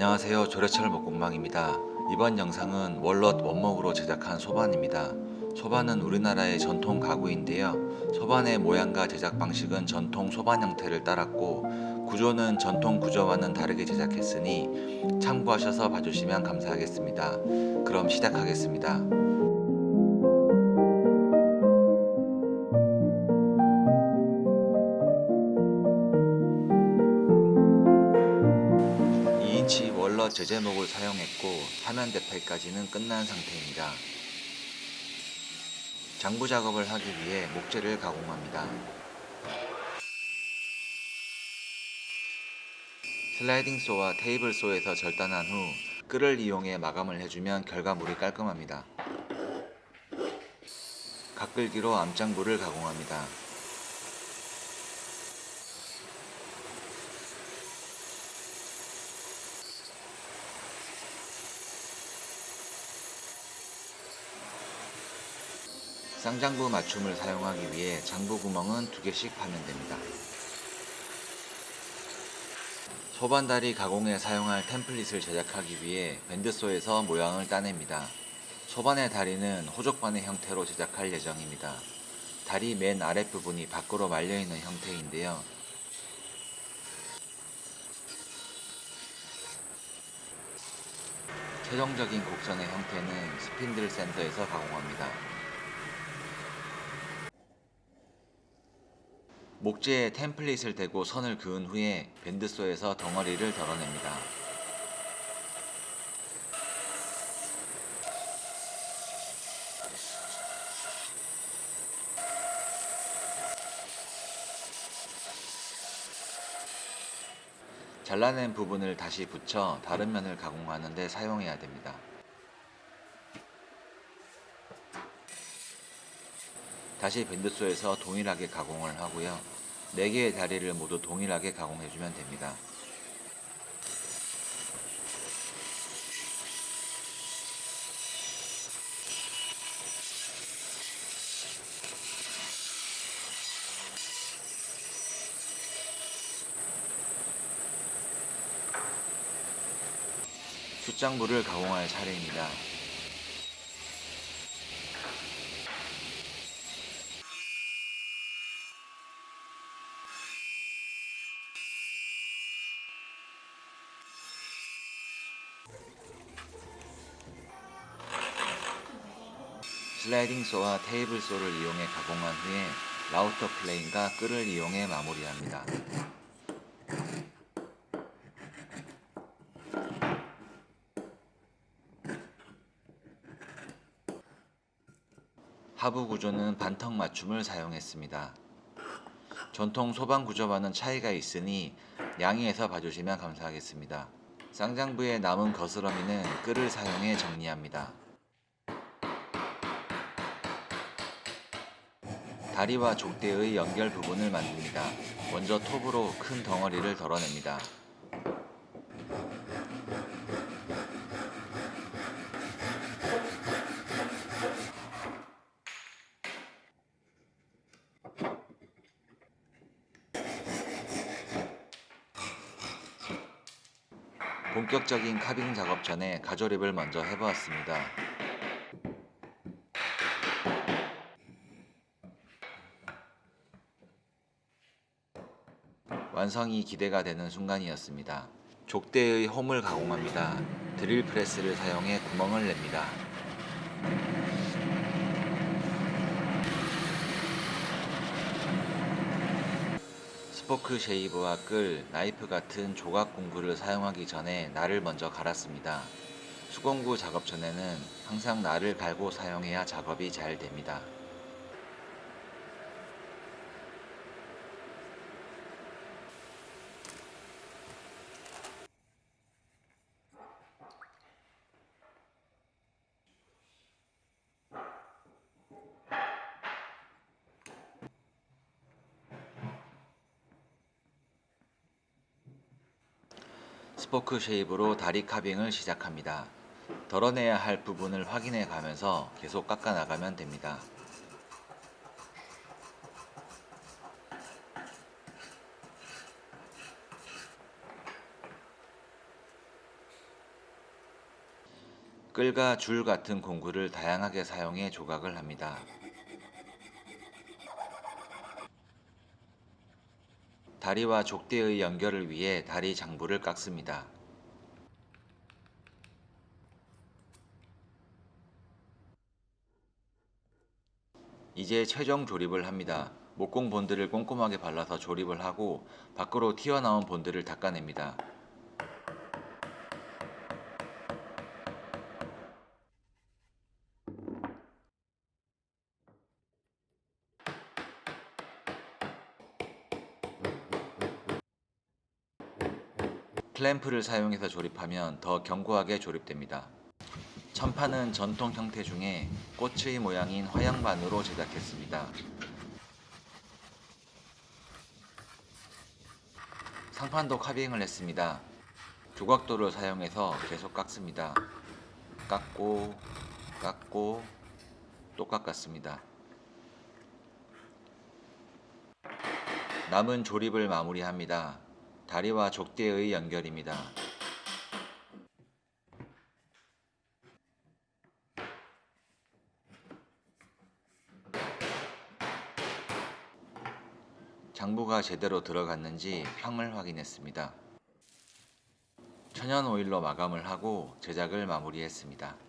안녕하세요. 조래철 목공방입니다. 이번 영상은 월넛 원목으로 제작한 소반입니다. 소반은 우리나라의 전통 가구인데요. 소반의 모양과 제작 방식은 전통 소반 형태를 따랐고 구조는 전통 구조와는 다르게 제작했으니 참고하셔서 봐주시면 감사하겠습니다. 그럼 시작하겠습니다 2인치 월러 제제목을 사용했고 화면 대패까지는 끝난 상태입니다. 장부 작업을 하기 위해 목재를 가공합니다. 슬라이딩 쏘와 테이블 쏘에서 절단한 후 끌을 이용해 마감을 해주면 결과물이 깔끔합니다. 각끌기로 암장부를 가공합니다. 쌍장부 맞춤을 사용하기 위해 장부 구멍은 두 개씩 파면 됩니다. 소반다리 가공에 사용할 템플릿을 제작하기 위해 밴드소에서 모양을 따냅니다. 소반의 다리는 호족반의 형태로 제작할 예정입니다. 다리 맨 아랫부분이 밖으로 말려있는 형태인데요. 최종적인 곡선의 형태는 스핀들 센터에서 가공합니다. 목재에 템플릿을 대고 선을 그은 후에 밴드소에서 덩어리를 덜어냅니다. 잘라낸 부분을 다시 붙여 다른 면을 가공하는 데 사용해야 됩니다. 다시 밴드소에서 동일하게 가공을 하고요. 4개의 다리를 모두 동일하게 가공해주면 됩니다. 숫장부를 가공할 차례입니다. 슬라이딩 쏘와 테이블 쏘를 이용해 가공한 후에 라우터 플레인과 끌을 이용해 마무리합니다. 하부 구조는 반턱 맞춤을 사용했습니다. 전통 소방 구조와는 차이가 있으니 양해해서 봐주시면 감사하겠습니다. 쌍장부의 남은 거스러미는 끌을 사용해 정리합니다. 다리와 족대의 연결 부분을 만듭니다. 먼저 톱으로 큰 덩어리를 덜어냅니다. 본격적인 카빙 작업 전에 가조립을 먼저 해보았습니다. 완성이 기대가 되는 순간이었습니다. 족대의 홈을 가공합니다. 드릴 프레스를 사용해 구멍을 냅니다. 스포크 쉐이브와 끌, 나이프 같은 조각 공구를 사용하기 전에 날을 먼저 갈았습니다. 수공구 작업 전에는 항상 날을 갈고 사용해야 작업이 잘 됩니다. 스포크 쉐입으로 다리 카빙을 시작합니다. 덜어내야 할 부분을 확인해 가면서 계속 깎아 나가면 됩니다. 끌과 줄 같은 공구를 다양하게 사용해 조각을 합니다. 다리와 족대의 연결을 위해 다리 장부를 깎습니다. 이제 최종 조립을 합니다. 목공 본드를 꼼꼼하게 발라서 조립을 하고 밖으로 튀어나온 본드를 닦아냅니다. 클램프를 사용해서 조립하면 더 견고하게 조립됩니다. 천판은 전통 형태 중에 꽃의 모양인 화양반으로 제작했습니다. 상판도 카빙을 했습니다. 조각도를 사용해서 계속 깎습니다. 깎고, 깎고, 또 깎았습니다. 남은 조립을 마무리합니다. 다리와 족대의 연결입니다. 장부가 제대로 들어갔는지 평을 확인했습니다. 천연 오일로 마감을 하고 제작을 마무리했습니다.